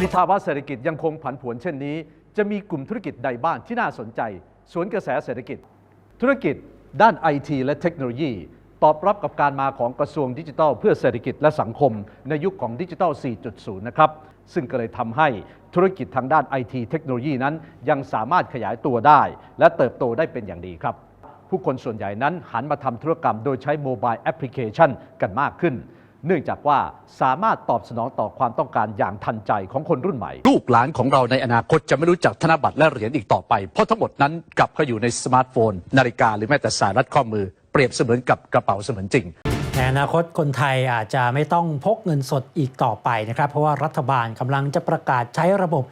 สภาวะเศรษฐกิจยังคงผันผวนเช่นนี้ จะมีกลุ่มธุรกิจใดบ้างที่น่าสนใจ สวนกระแสเศรษฐกิจ ธุรกิจ ด้านไอทีและเทคโนโลยี ตอบรับกับการมาของกระทรวงดิจิทัล เพื่อเศรษฐกิจและสังคม ในยุคของดิจิทัล 4.0 นะครับ ซึ่งก็เลยทำให้ธุรกิจทางด้านไอทีเทคโนโลยีนั้นยังสามารถขยายตัวได้ และเติบโตได้เป็นอย่างดีครับ ผู้คนส่วนใหญ่นั้นหันมาทำธุรกรรมโดยใช้โมบายแอปพลิเคชันกันมากขึ้น เนื่องจากว่าสามารถตอบสนองต่อความต้องการอย่างทันใจของคนรุ่นใหม่ ลูกหลานของเราในอนาคตจะไม่รู้จักธนบัตรและเหรียญอีกต่อไป เพราะทั้งหมดนั้นกลับเข้าอยู่ในสมาร์ทโฟน นาฬิกาหรือแม้แต่สายรัดข้อมือ เปรียบเสมือนกับกระเป๋าเสมือนจริงในอนาคตคนไทยอาจจะไม่ต้องพกเงินสดอีกต่อไปนะครับ เพราะว่ารัฐบาลกำลังจะประกาศใช้ระบบ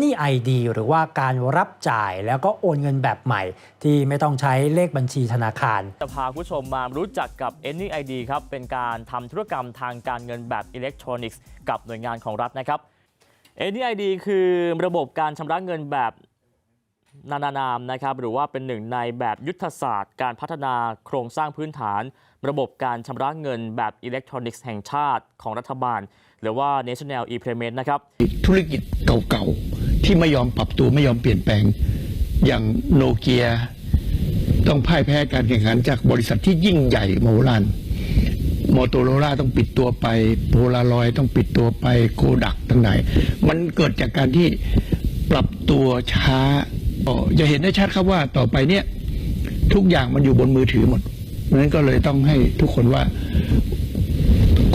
NEID หรือว่าการรับจ่ายแล้วก็โอนเงินแบบใหม่ ที่ไม่ต้องใช้เลขบัญชีธนาคาร จะพาคุณผู้ชมมารู้จักกับ NEID ครับ เป็นการทำธุรกรรมทางการเงินแบบอิเล็กทรอนิกส์กับหน่วยงานของรัฐนะครับ NEID คือระบบการชำระเงินแบบนานานามนะครับหรือว่าเป็นหนึ่งในแบบยุทธศาสตร์ การพัฒนาโครงสร้างพื้นฐาน ระบบการชำระเงินแบบอิเล็กทรอนิกส์แห่งชาติของรัฐบาล หรือว่า National e-payment นะครับ ธุรกิจเก่าๆ ที่ไม่ยอมปรับตัวไม่ยอมเปลี่ยนแปลง อย่างโนเกียต้องพ่ายแพ้การแข่งขันจากบริษัทที่ยิ่งใหญ่โมโหลานมอโตโรล่าต้องปิดตัวไปโพลารอยต้องปิดตัวไปโกดักทั้งหลายมันเกิดจากการที่ปรับตัวช้าจะเห็นได้ชัดครับว่าต่อไปเนี่ย ทุกอย่างมันอยู่บนมือถือหมดเพราะฉะนั้นก็เลยต้องให้ทุกคนว่า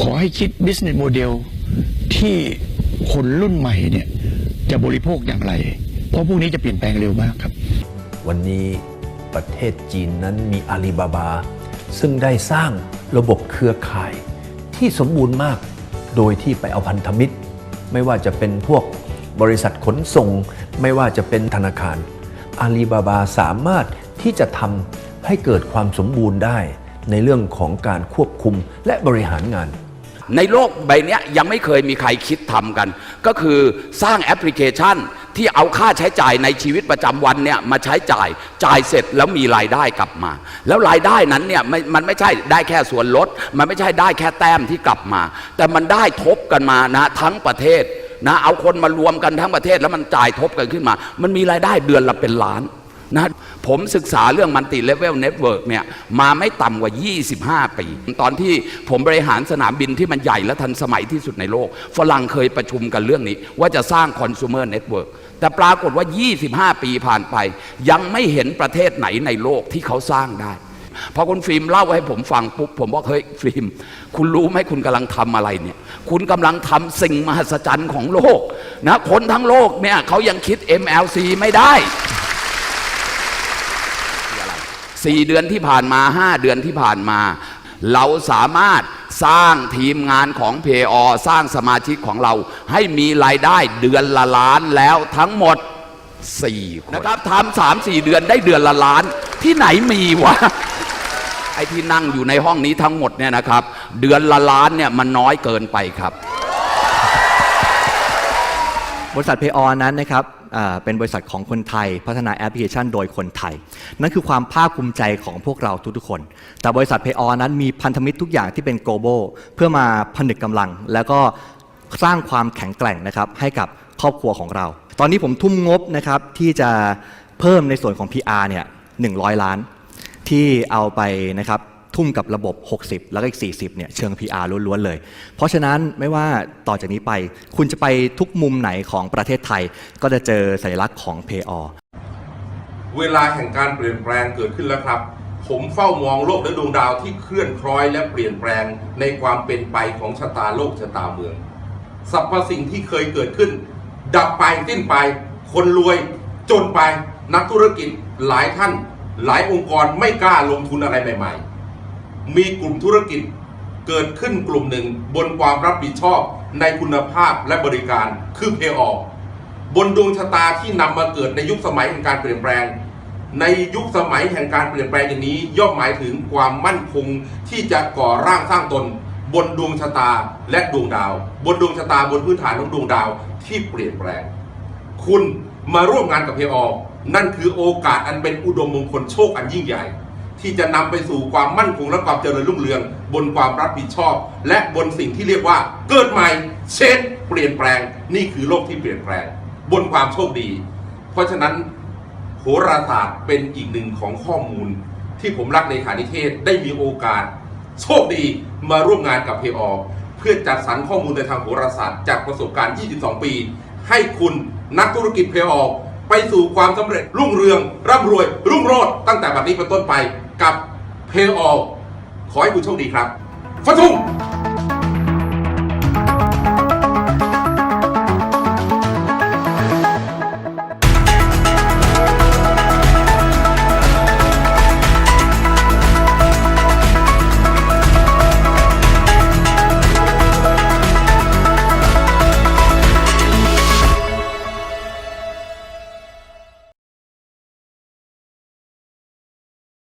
ขอให้คิด business model ที่คนรุ่นใหม่เนี่ย จะบริโภคอย่างไร เพราะพวกนี้จะเปลี่ยนแปลงเร็วมากครับ วันนี้ประเทศจีนนั้นมีอาลีบาบา ซึ่งได้สร้างระบบเครือข่าย ที่สมบูรณ์มากโดยที่ไปเอาพันธมิตร ไม่ว่าจะเป็นพวกบริษัทขนส่ง ไม่ว่าจะเป็นธนาคารอาลีบาบาสามารถที่จะทำให้เกิดความสมบูรณ์ได้ในเรื่องของการควบคุมและบริหารงาน ในโลกใบนี้ยังไม่เคยมีใครคิดทำกัน ก็คือสร้างแอปพลิเคชันที่เอาค่าใช้จ่ายในชีวิตประจำวันเนี่ยมาใช้จ่ายจ่ายเสร็จแล้วมีรายได้กลับมา แล้วรายได้นั้นเนี่ยไม่มันไม่ใช่ได้แค่ส่วนลด มันไม่ใช่ได้แค่แต้มที่กลับมา แต่มันได้ทบกันมานะทั้งประเทศนะเอาคนมารวมกันทั้งประเทศแล้วมันจ่ายทบกันขึ้นมา มันมีรายได้เดือนละเป็นล้าน ผมศึกษาเรื่องมันติเลเวลเน็ตเวิร์กเนี่ยมาไม่ต่ำกว่า 25 ปี ตอนที่ผมบริหารสนามบินที่มันใหญ่และทันสมัยที่สุดในโลก ฝรั่งเคยประชุมกันเรื่องนี้ ว่าจะสร้างคอน sumer network แต่ปรากฏว่า 25 ปีผ่านไป ยังไม่เห็นประเทศไหนในโลกที่เขาสร้างได้พอคุณฟิล์มเล่าให้ผมฟังปุ๊บผมบอกเฮ้ยฟิล์ม คุณรู้ไหมคุณกำลังทำอะไรเนี่ย คุณกำลังทำสิ่งมหัศจรรย์ของโลกนะคนทั้งโลกเนี่ยเขายังคิด MLC ไม่ได้ สี่เดือนที่ผ่านมาห้าเดือนที่ผ่านมา เราสามารถสร้างทีมงานของเพอสร้างสมาชิกของเรา ให้มีรายได้เดือนละล้านแล้วทั้งหมดสี่คนนะครับทำสามสี่เดือนได้เดือนละล้าน ที่ไหนมีวะไอ้ที่นั่งอยู่ในห้องนี้ทั้งหมดเนี่ยนะครับ เดือนละล้านเนี่ยมันน้อยเกินไปครับ บริษัทเพย์ออนั้นนะครับอ่า เป็นบริษัทของคนไทย พัฒนาแอปพลิเคชันโดยคนไทย นั่นคือความภาคภูมิใจของพวกเราทุกๆคน แต่บริษัทเพย์ออนั้นมีพันธมิตรทุกอย่างที่เป็น global เพื่อมาผนึกกำลัง แล้วก็สร้างความแข็งแกร่งนะครับให้กับครอบครัวของเรา ตอนนี้ผมทุ่มงบนะครับที่จะเพิ่มในส่วนของ PR เนี่ย100 ล้านที่เอาไปนะครับ ทุ่มกับระบบ 60 แล้วก็อีก 40 เนี่ยเชิง PR ล้วนๆเลย เพราะฉะนั้นไม่ว่าต่อจากนี้ไป คุณจะไปทุกมุมไหนของประเทศไทย ก็จะเจอสัญลักษณ์ของ Pay All เวลาแห่งการเปลี่ยนแปลงเกิดขึ้นแล้วครับ ผมเฝ้ามองโลกและดวงดาวที่เคลื่อนคล้อยและเปลี่ยนแปลงในความเป็นไปของชะตาโลกชะตาเมืองสรรพสิ่งที่เคยเกิดขึ้น ดับไปสิ้นไป คนรวยจนไปนักธุรกิจหลายท่าน หลายองค์กรไม่กล้าลงทุนอะไรใหม่ ๆ มีกลุ่มธุรกิจเกิดขึ้นกลุ่มหนึ่งบนความรับผิดชอบในคุณภาพและบริการคือเพย์ออบนดวงชะตาที่นำมาเกิดในยุคสมัยแห่งการเปลี่ยนแปลง ในยุคสมัยแห่งการเปลี่ยนแปลงอย่างนี้ ย่อมหมายถึงความมั่นคงที่จะก่อร่างสร้างตน บนดวงชะตาและดวงดาว บนดวงชะตาบนพื้นฐานของดวงดาวที่เปลี่ยนแปลง คุณมาร่วมงานกับเพออนั่นคือโอกาสอันเป็นอุดมมงคลโชคอันยิ่งใหญ่ ที่จะนำไปสู่ความมั่นคงและความเจริญรุ่งเรือง บนความรับผิดชอบ และบนสิ่งที่เรียกว่า เกิดใหม่ เช่นเปลี่ยนแปลง นี่คือโลกที่เปลี่ยนแปลง บนความโชคดี เพราะฉะนั้นโหราศาสตร์เป็นอีกหนึ่งของข้อมูล ที่ผมรักในขานิเทศได้มีโอกาส โชคดีมาร่วมงานกับเพออเพื่อจัดสรรข้อมูลในทางโหราศาสตร์จากประสบการณ์ 22 ปี ให้คุณนักธุรกิจเพออไปสู่ความสำเร็จรุ่งเรือง ร่ำรวย รุ่งโรจน์ตั้งแต่บัดนี้เป็นต้นไป กับเพออขอให้คุณโชคดีครับฟันธง